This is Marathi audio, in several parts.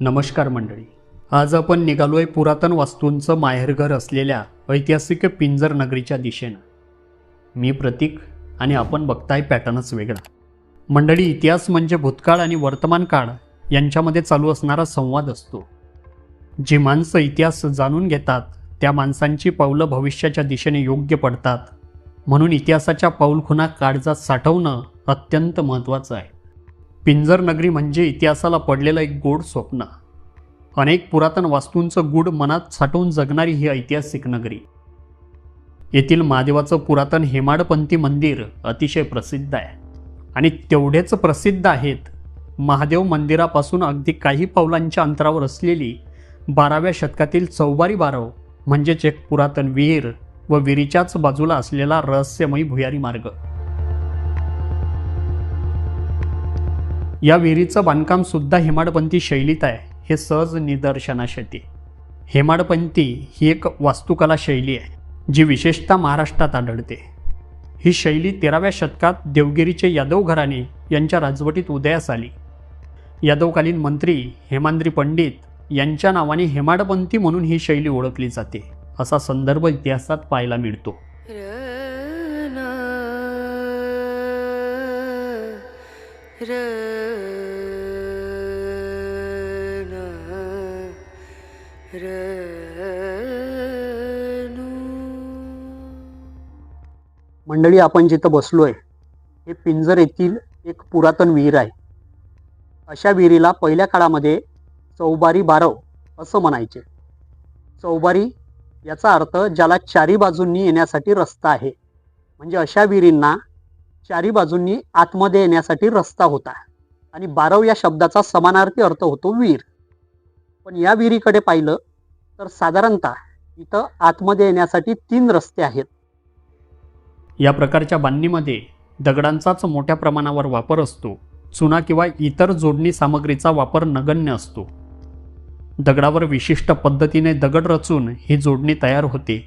नमस्कार मंडळी. आज आपण निघालोय पुरातन वास्तूंचं माहेरघर असलेल्या ऐतिहासिक पिंजर नगरीच्या दिशेनं. मी प्रतीक आणि आपण बघताय पॅटर्नच वेगळा. मंडळी इतिहास म्हणजे भूतकाळ आणि वर्तमान काळ यांच्यामध्ये चालू असणारा संवाद असतो. जी माणसं इतिहास जाणून घेतात त्या माणसांची पावलं भविष्याच्या दिशेने योग्य पडतात. म्हणून इतिहासाच्या पाऊलखुणा काळजात साठवणं अत्यंत महत्त्वाचं आहे. पिंजर नगरी म्हणजे इतिहासाला पडलेलं एक गोड स्वप्न. अनेक पुरातन वास्तूंचं गूढ मनात साठवून जगणारी ही ऐतिहासिक नगरी. येथील महादेवाचं पुरातन हेमाडपंथी मंदिर अतिशय प्रसिद्ध आहे. आणि तेवढेच प्रसिद्ध आहेत महादेव मंदिरापासून अगदी काही पावलांच्या अंतरावर असलेली बाराव्या शतकातील चौबारी बारव म्हणजेच एक पुरातन विहीर व विहिरीच्याच बाजूला असलेला रहस्यमयी भुयारी मार्ग. या विहिरीचं बांधकाम सुद्धा हेमाडपंथी शैलीत आहे. हे सहज निदर्शनास येते हेमाडपंथी ही एक वास्तुकला शैली आहे जी विशेषतः महाराष्ट्रात आढळते. ही शैली तेराव्या शतकात देवगिरीचे यादव घराणे यांच्या राजवटीत उदयास आली. यादवकालीन मंत्री हेमांद्री पंडित यांच्या नावाने हेमाडपंथी म्हणून ही शैली ओळखली जाते असा संदर्भ इतिहासात पाहायला मिळतो. मंडळी आपण जिथं बसलोय हे पिंजर येथील एक पुरातन विहीर आहे. अशा विहिरीला पहिल्या काळामध्ये चौबारी बारव असं म्हणायचे. चौबारी याचा अर्थ ज्याला चारी बाजूंनी येण्यासाठी रस्ता आहे. म्हणजे अशा विहिरींना चारी बाजूंनी आतमध्ये येण्यासाठी रस्ता होता आणि बारव या शब्दाचा समानार्थी अर्थ होतो विहीर पण या विहिरीकडे पाहिलं तर साधारणतः इथं आतमध्ये येण्यासाठी तीन रस्ते आहेत. या प्रकारच्या बांधणीमध्ये दगडांचाच मोठ्या प्रमाणावर वापर असतो चुना किंवा इतर जोडणी सामग्रीचा वापर नगण्य असतो. दगडावर विशिष्ट पद्धतीने दगड रचून ही जोडणी तयार होते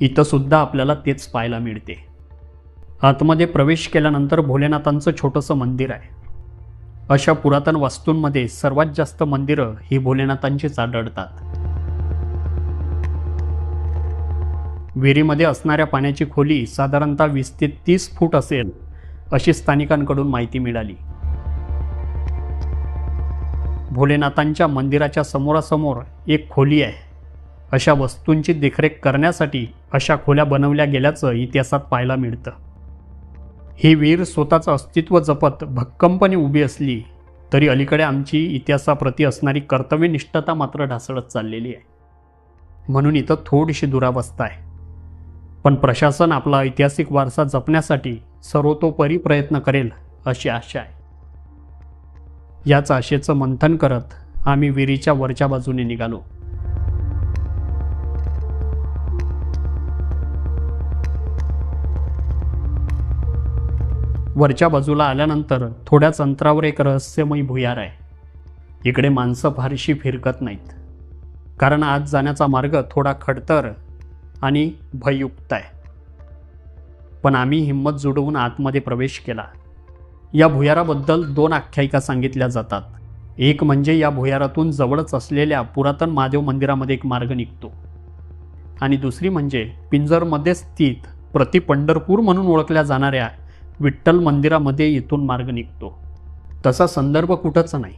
इथंसुद्धा आपल्याला तेच पाहायला मिळते. आतमध्ये प्रवेश केल्यानंतर भोलेनाथांचं छोटंसं मंदिर आहे. अशा पुरातन वास्तूंमध्ये सर्वात जास्त मंदिरं ही भोलेनाथांचीच आढळतात. विहिरीमध्ये असणाऱ्या पाण्याची खोली साधारणतः वीस ते तीस फूट असेल अशी स्थानिकांकडून माहिती मिळाली. भोलेनाथांच्या मंदिराच्या समोरासमोर एक खोली आहे. अशा वस्तूंची देखरेख करण्यासाठी अशा खोल्या बनवल्या गेल्याचं इतिहासात पाहायला मिळतं. ही विहीर स्वतःचं अस्तित्व जपत भक्कमपणे उभी असली तरी अलीकडे आमची इतिहासाप्रती असणारी कर्तव्यनिष्ठता मात्र ढासळत चाललेली आहे. म्हणून इथं थोडीशी दुरावस्था आहे. पण प्रशासन आपला ऐतिहासिक वारसा जपण्यासाठी सर्वतोपरी प्रयत्न करेल अशी आशा आहे. याच आशेचं मंथन करत आम्ही विहिरीच्या वरच्या बाजूने निघालो. वरच्या बाजूला आल्यानंतर थोड्याच अंतरावर एक रहस्यमयी भुयार आहे. इकडे माणसं फारशी फिरकत नाहीत. कारण आज जाण्याचा मार्ग थोडा खडतर आणि भययुक्त आहे. पण आम्ही हिंमत जुडवून आतमध्ये प्रवेश केला. या भुयाराबद्दल दोन आख्यायिका सांगितल्या जातात. एक म्हणजे या भुयारातून जवळच असलेल्या पुरातन महादेव मंदिरामध्ये एक मार्ग निघतो. आणि दुसरी म्हणजे पिंजरमध्ये स्थित प्रति पंढरपूर म्हणून ओळखल्या जाणाऱ्या विठ्ठल मंदिरामध्ये इथून मार्ग निघतो. तसा संदर्भ कुठंच नाही.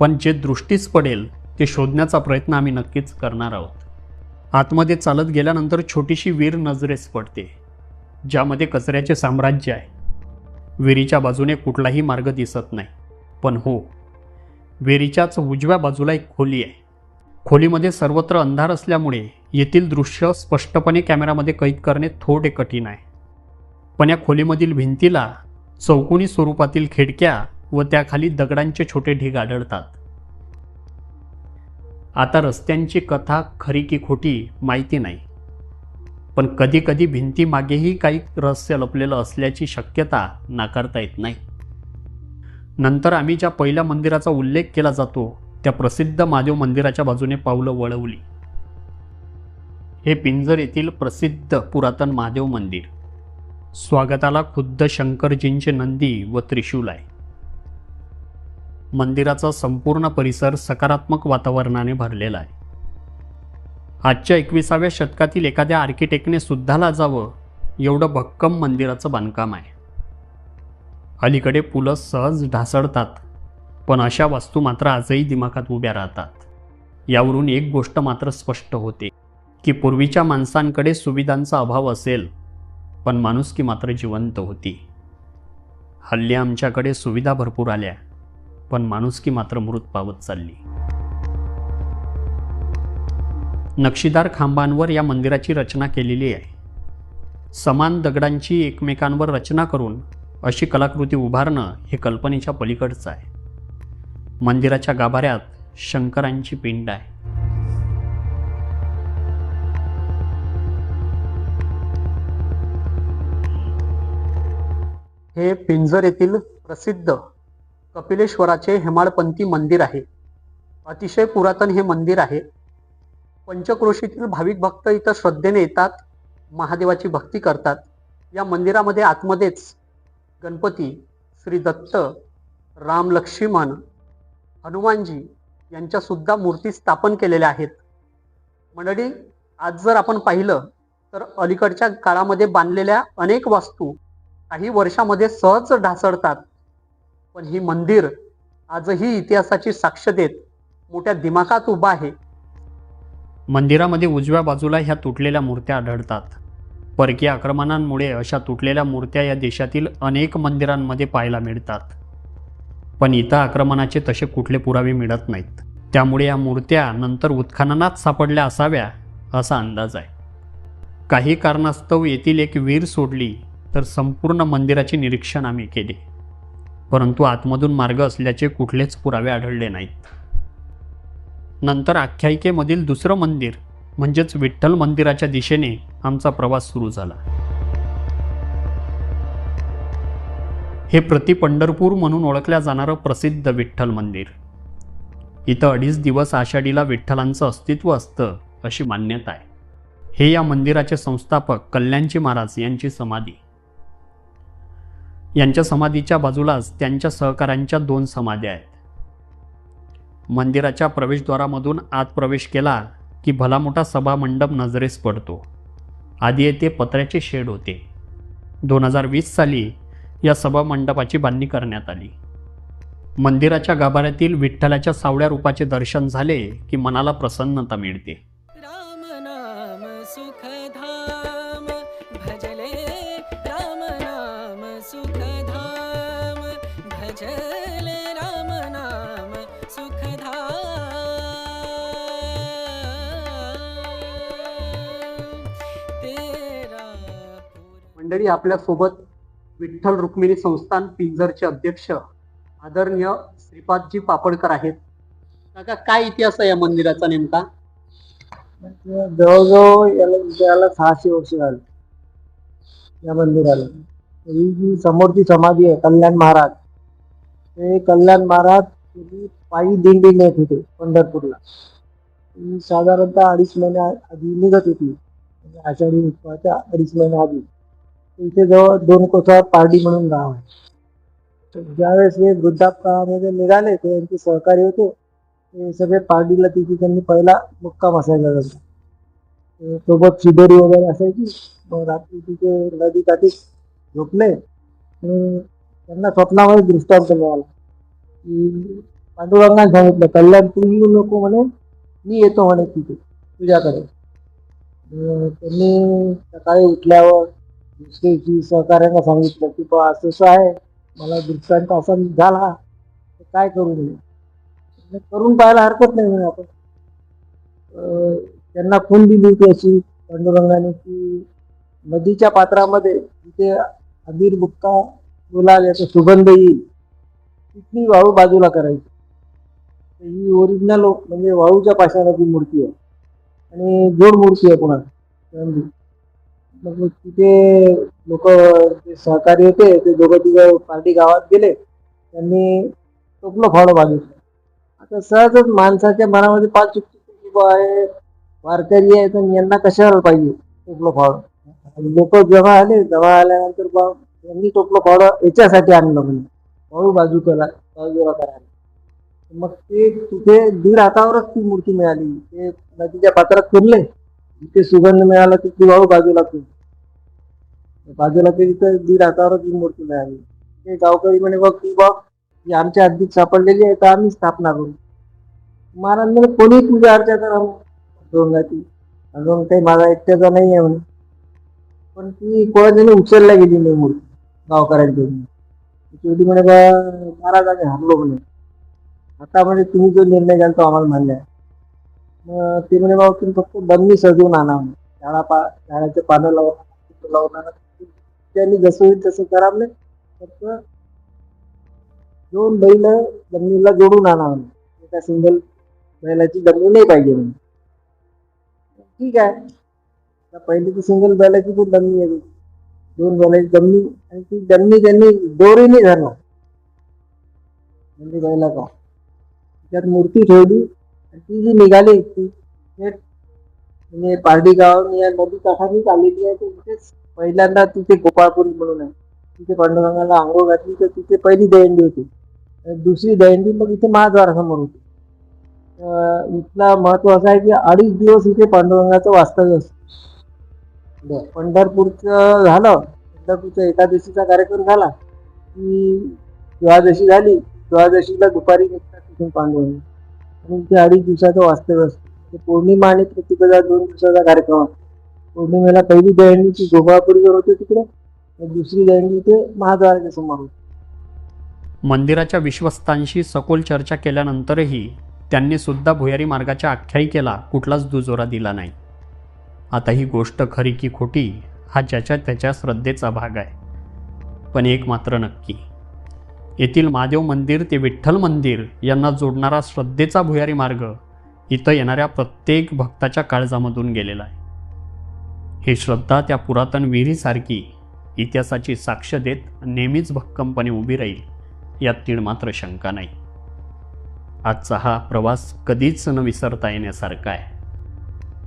पण जे दृष्टीस पडेल ते शोधण्याचा प्रयत्न आम्ही नक्कीच करणार आहोत. आतमध्ये चालत गेल्यानंतर छोटीशी वीर नजरेस पडते ज्यामध्ये कचऱ्याचे साम्राज्य आहे. विहिरीच्या बाजूने कुठलाही मार्ग दिसत नाही. पण हो विहिरीच्याच उजव्या बाजूला एक खोली आहे. खोलीमध्ये सर्वत्र अंधार असल्यामुळे येथील दृश्य स्पष्टपणे कॅमेरामध्ये कैद करणे थोडे कठीण आहे. पण या खोलीमधील भिंतीला चौकोनी स्वरूपातील खिडक्या व त्याखाली दगडांचे छोटे ढीग आढळतात. आता रस्त्यांची कथा खरी की खोटी माहिती नाही. पण कधी कधी भिंतीमागेही काही रहस्य लपलेलं असल्याची शक्यता नाकारता येत नाही. नंतर आम्ही ज्या पहिल्या मंदिराचा उल्लेख केला जातो त्या प्रसिद्ध महादेव मंदिराच्या बाजूने पावलं वळवली. हे पिंजर येथील प्रसिद्ध पुरातन महादेव मंदिर. स्वागताला खुद्द शंकरजींचे नंदी व त्रिशूल आहे. मंदिराचा संपूर्ण परिसर सकारात्मक वातावरणाने भरलेला आहे. आजच्या एकविसाव्या शतकातील एखाद्या आर्किटेक्टने सुद्धा लाजावं एवढं भक्कम मंदिराचं बांधकाम आहे. अलीकडे पुलं सहज ढासळतात पण अशा वास्तू मात्र आजही दिमाखात उभ्या राहतात. यावरून एक गोष्ट मात्र स्पष्ट होते की पूर्वीच्या माणसांकडे सुविधांचा अभाव असेल पण माणुसकी मात्र जिवंत होती. हल्ली आमच्याकडे सुविधा भरपूर आल्या पण माणुसकी मात्र मृत पावत चालली. नक्षीदार खांबांवर या मंदिराची रचना केलेली आहे. समान दगडांची एकमेकांवर रचना करून अशी कलाकृती उभारणं हे कल्पनेच्या पलीकडचं आहे. मंदिराच्या गाभाऱ्यात शंकरांची पिंड आहे. हे पिंजर येथील प्रसिद्ध कपिलेश्वराचे हेमाडपंथी मंदिर आहे. अतिशय पुरातन हे मंदिर आहे. पंचक्रोशीतील भाविक भक्त इथं श्रद्धेने येतात महादेवाची भक्ती करतात. या मंदिरामध्ये आतमध्येच गणपती श्री दत्त राम लक्ष्मण हनुमानजी यांच्यासुद्धा मूर्ती स्थापन केलेल्या आहेत. मंडळी आज जर आपण पाहिलं तर अलीकडच्या काळामध्ये बांधलेल्या अनेक वास्तू काही वर्षामध्ये सहज ढासळतात. पण ही मंदिर आजही इतिहासाची साक्ष देत मोठ्या दिमाखात उभा आहे. मंदिरामध्ये उजव्या बाजूला ह्या तुटलेल्या मूर्त्या आढळतात. परकीय आक्रमणांमुळे अशा तुटलेल्या मूर्त्या या देशातील अनेक मंदिरांमध्ये पाहायला मिळतात. पण इथं आक्रमणाचे तसे कुठले पुरावे मिळत नाहीत. त्यामुळे या मूर्त्या नंतर उत्खननात सापडल्या असाव्या असा अंदाज आहे. काही कारणास्तव येथील एक वीर सोडली तर संपूर्ण मंदिराचे निरीक्षण आम्ही केले. परंतु आतमधून मार्ग असल्याचे कुठलेच पुरावे आढळले नाहीत. नंतर आख्यायिकेमधील दुसरं मंदिर म्हणजेच विठ्ठल मंदिराच्या दिशेने आमचा प्रवास सुरू झाला. हे प्रति पंढरपूर म्हणून ओळखल्या जाणारं प्रसिद्ध विठ्ठल मंदिर. इथं अडीच दिवस आषाढीला विठ्ठलांचं अस्तित्व असतं अशी मान्यता आहे. हे या मंदिराचे संस्थापक कल्याणची महाराज यांची समाधी. यांच्या समाधीच्या बाजूलाच त्यांच्या सहकाऱ्यांच्या दोन समाध्या आहेत. मंदिराच्या प्रवेशद्वारामधून आत प्रवेश केला की भला मोठा सभामंडप नजरेस पडतो. आधी येथे पत्र्याचे शेड होते. दोन हजार वीस साली या सभामंडपाची बांधणी करण्यात आली. मंदिराच्या गाभाऱ्यातील विठ्ठलाच्या सावळ्या रूपाचे दर्शन झाले की मनाला प्रसन्नता मिळते. मंडळी आपल्यासोबत विठ्ठल रुक्मिणी संस्थान पिंजरचे अध्यक्ष आदरणीय श्रीपादजी पापडकर आहेत. काका काय इतिहास आहे या मंदिराचा नेमका? जवळजवळ याला याला सहाशे वर्ष झाले. या मंदिराला. ही जी समोरची समाधी आहे कल्याण महाराज ते कल्याण महाराज पूर्वी पायी दिंडी नेत होते पंढरपूरला. साधारणतः अडीच महिन्या आधी निघत होती. म्हणजे आषाढी उत्सवाच्या अडीच महिन्या आधी. इथे जवळ दोन कोसा पारडी म्हणून गाव आहे. ज्यावेळेस हे वृद्धापकाळामध्ये निघाले ते यांचे सहकारी होते. ते सगळे पारडीला तिथे त्यांनी पहिला मुक्काम असायला लागला. सोबत शिदोरी वगैरे असायची. मग रात्री तिथे नदी काठी झोपले त्यांना स्वप्नामध्ये दृष्टांत मिळाला. की पांडुरंगाने सांगितलं कल्याण तू येऊ नको म्हणे मी येतो म्हणे तिथे तुझ्याकडे. त्यांनी सकाळी उठल्यावर दुसऱ्या दिवशी सहकार्यांना सांगितलं की बा असं असं आहे. मला दृष्टांत असा झाला. तर काय करू नये करून पाहायला हरकत नाही म्हणे आपण. त्यांना खून दिली होती अशी पांडुरंगाने की नदीच्या पात्रामध्ये तिथे अबीर बुक्का गुलाल याचा सुगंध येईल तिथली वाळू बाजूला करायची. तर ही ओरिजिनल म्हणजे वाळूच्या पाषाणाची मूर्ती आहे. आणि जोड मूर्ती आहे पुन्हा मग तिथे लोक जे सहकारी होते ते दोघं तिघं पार्टी गावात गेले त्यांनी टोपलं फावडं मागितलं आता सहजच माणसाच्या मनामध्ये पाच चुकती की बा हे वारकरी आहे तर यांना कशाला पाहिजे टोपलं फावडं लोक जेव्हा आले तेव्हा आल्यानंतर बा यांनी टोपलं फावडं याच्यासाठी आणलं म्हणजे वाळू बाजू करा बाजूला करायला मग ते तिथे दीड हातावरच ती मूर्ती मिळाली. ते नदीच्या पात्रात फिरले. तिथे सुगंध मिळाला तिथली वाळू बाजूला फिरले. बाजूला ते तर दीड हातावरच ही मूर्ती मिळाली ते गावकरी म्हणे बघ की बघ ही आमच्या हद्दीत सापडलेली आहे तर आम्ही स्थापना करू. महाराज म्हणे कोणी पूजा अर्चा करा डोंगाची अजून काही माझा एकट्याचा नाही आहे म्हणे. पण ती कोणाच्याने उचलला गेली नाही मूर्ती गावकऱ्यांकडून शेवटी म्हणे बा महाराज आम्ही हरलो म्हणे. आता म्हणजे तुम्ही जो निर्णय घ्याल तो आम्हाला मान्य आहे. मग ते म्हणे बाबा तुम्ही फक्त बंदी सजवून आणा म्हणे. झाडा पा झाडाचे पानं लावून लावून आणा. त्यांनी जसं होईल तसं करावं फक्त दोन बैल जमिनीला जोडून आणा एका सिंगल बैलाची जमीन नाही पाहिजे म्हणे ठीक आहे. पहिली तर सिंगल बैलाची पण जमीन आहे. दोन बैलाची जमिनी आणि ती जमिनी त्यांनी दोरीने धरला म्हणजे बैला का त्यात मूर्ती ठेवली आणि ती जी निघाली ती थेट म्हणजे पारडी गाव या नदी काठानेच आलेली आहे. तर पहिल्यांदा तिथे गोपाळपुरी म्हणून आहे. तिथे पांडुरंगाला आंघोळ घातली तर तिथे पहिली दहंडी होती. दुसरी दहंडी मग इथे महाद्वारासमोर होती. इथला महत्त्व असं आहे की अडीच दिवस इथे पांडुरंगाचं वास्तव्य असतं. पंढरपूरचं झालं पंढरपूरचा एकादशीचा कार्यक्रम झाला की द्वादशी झाली. द्वादशीला दुपारी निघतात तिथून पांडुरंग. आणि इथे अडीच दिवसाचं वास्तव्य असतं. पौर्णिमा आणि प्रतिपदा दोन दिवसाचा कार्यक्रम असतो. पौर्णिमेला पहिली दहंडी ती गोपाळपुरीवर होती तिकडे दुसरी दहंडी ते महाद्वाराच्या समोर होती. मंदिराच्या विश्वस्तांशी सखोल चर्चा केल्यानंतरही त्यांनी सुद्धा भुयारी मार्गाच्या आख्यायिकेला कुठलाच दुजोरा दिला नाही. आता ही गोष्ट खरी की खोटी हा ज्याच्या त्याच्या श्रद्धेचा भाग आहे. पण एक मात्र नक्की. येथील महादेव मंदिर ते विठ्ठल मंदिर यांना जोडणारा श्रद्धेचा भुयारी मार्ग इथं येणाऱ्या प्रत्येक भक्ताच्या काळजामधून गेलेला आहे. ही श्रद्धा त्या पुरातन विहिरीसारखी इतिहासाची साक्ष देत नेहमीच भक्कमपणे उभी राहील यात तीळ मात्र शंका नाही. आजचा हा प्रवास कधीच न विसरता येण्यासारखा आहे.